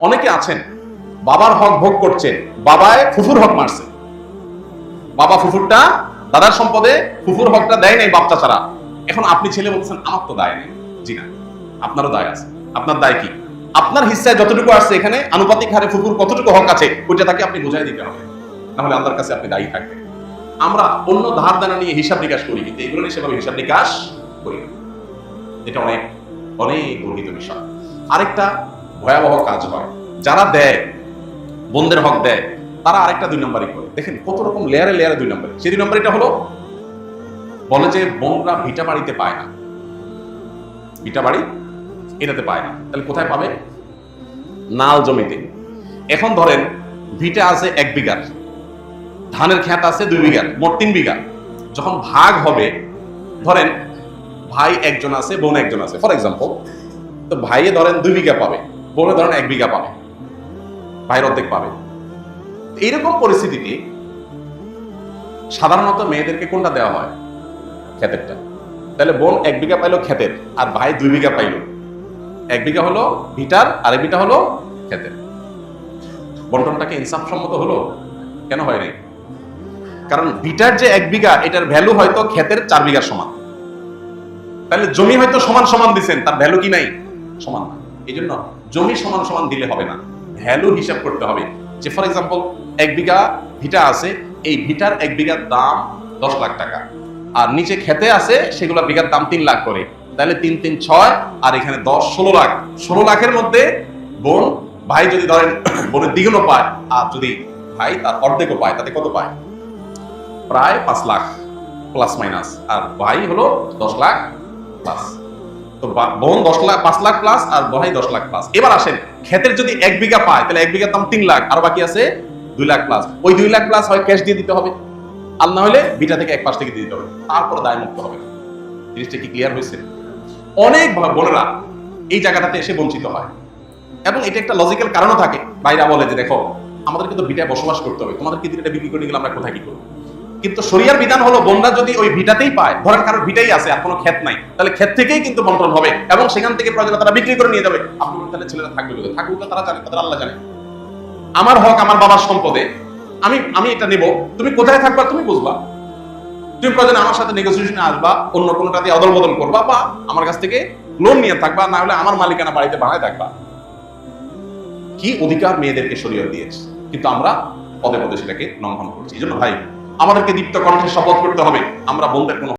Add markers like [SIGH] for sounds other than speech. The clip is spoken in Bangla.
অনেকে আছেন, বাবার হক ভোগ করছেন, বাবায় ফুফুর হক মারছে। বাবা ফুফুরটা, দাদার সম্পদে ফুফুর হকটা দেয় নাই বাচ্চা ছাড়া। এখন আপনি ছেলে বলছেন আমার তো দায় নেই। জি না, আপনারও দায় আছে। আপনার দায় কি? আপনার হিস্সায় যতটুকু আসছে এখানে, আনুপাতিক হারে ফুফুর কতটুকু হক আছে ওইটা তাকে আপনি বোঝাই দিতে হবে। তাহলে আল্লাহর কাছে আপনি দায়ী থাকবেন। আমরা অন্য ধার দানা নিয়ে হিসাব নিকাশ করি, কিন্তু এগুলো নিয়ে সেভাবে হিসাব নিকাশ করি এটা অনেক অনেক গর্বিত বিষয়। আরেকটা ভয়াবহ কাজ হয়। যারা দেয়, বন্ধের হক দেয়, তারা আরেকটা দুই নম্বরই করে। দেখেন, কত রকম লেয়ারে লেয়ারে দুই নম্বরে সেই দুই নম্বরটা হলো, বলে যে বোনরা ভিটা বাড়িতে পায় না। ভিটা বাড়ি এটাতে পায় না। তাহলে কোথায় পাবে? নাল জমিতে। এখন ধরেন, ভিটা আছে এক বিঘার। ধানের খেত আছে দুই বিঘার, মোট তিন বিঘা। যখন ভাগ হবে, ধরেন, ভাই একজন আছে, বোন একজন আছে। ফর এক্সাম্পল তো ভাইয়ে ধরেন দুই বিঘা পাবে। বোনে ধরেন এক বিঘা পাবে। ভাইয়ের অর্ধেক পাবে। এইরকম পরিস্থিতিতে সাধারণত মেয়েদেরকে কোনটা দেওয়া হয়? ক্ষেতেরটা। তাহলে বোন এক বিঘা পাইলো ক্ষেতের, আর ভাই দুই বিঘা পাইলো। এক বিঘা হলো ভিটার আর এক বিঘা হলো ক্ষেতের। বন্টনটাকে ইনসাফ সম্মত হলো? কেন হয় নাই? কারণ ভিটার যে এক বিঘা, এটার ভ্যালু হয়তো ক্ষেতের চার বিঘার সমান। তাহলে জমি হয়তো সমান সমান দিছেন, তার ভ্যালু কি নাই? সমান না। এই জন্য জমি সমান সমান দিলে হবে না। ভ্যালু হিসাব করতে হবে। যে ফর এক্সাম্পল এক বিঘা ভিটা আছে, এই ভিটার এক বিঘার দাম দশ লাখ টাকা। আর নিচে খেতে আছে, সেগুলো বিঘার দাম তিন লাখ করে। তাহলে তিন তিন, ছয়, আর এখানে দশ, ষোলো লাখ। ষোলো লাখের মধ্যে বোন, ভাই যদি ধরেন, [COUGHS] বোনের দ্বিগুণও পায়, আর যদি ভাই তার অর্ধেকও পায়, তাতে কত পায়? প্রায় পাঁচ লাখ প্লাস মাইনাস আর ভাই হলো দশ লাখ প্লাস তো বোন দশ লাখ, পাঁচ লাখ প্লাস আর ভাই দশ লাখ প্লাস এবার আসেন, ক্ষেতের যদি এক বিঘা পায়, তাহলে এক বিঘার দাম তিন লাখ, আর বাকি আছে দুই লাখ প্লাস ওই দুই লাখ প্লাস হয় ক্যাশ দিয়ে দিতে হবে। আর না হলে বিটা থেকে এক পাশ থেকে দিতে হবে। তারপরে দায় মুক্ত হবে। জিনিসটা কি ক্লিয়ার হয়েছে? অনেক বোনেরা এই জায়গাটাতে এসে বঞ্চিত হয়। এবং এটা একটা লজিক্যাল কারণও থাকে। বাইরা বলে যে, দেখো আমাদের কিন্তু ভিটায় বসবাস করতে হবে। তোমাদের কিন্তু এটা বিক্রি করে গেলে আমরা কোথায় কি করব? কিন্তু শরিয়ার বিধান হলো বোনরা যদি ওই ভিটাতেই পায়, ধরেন কারোর ভিটাই আছে আর কোনো ক্ষেত নাই, তাহলে ক্ষেত থেকেই কিন্তু বন্টন হবে এবং সেখান থেকে প্রয়োজনে তারা বিক্রি করে নিয়ে যাবে। আপনি তাহলে ছেলেরা থাকবে কোথায়? থাকবে তারা জানে, তাদের আল্লাহ জানে। আমার হক আমার বাবার সম্পদে। আমি আমি এটা নেব। তুমি কোথায় থাকবা তুমি বুঝবা। তুমি প্রয়োজনে আমার সাথে নেগোসিয়েশনে আসবা, অন্য কোনোটাতে অদল বদল করবা বা আমার কাছ থেকে লোন নিয়ে থাকবা, না হলে আমার মালিকানা বাড়িতে বানায় থাকবা। কি অধিকার মেয়েদেরকে শরীয়ত দিয়েছে? কিন্তু আমরা পদে পদে সেটাকে লঙ্ঘন করছি। এই জন্য ভাই আমাদেরকে দীপ্ত কণ্ঠে শপথ করতে হবে। আমরা বন্ধের কোনো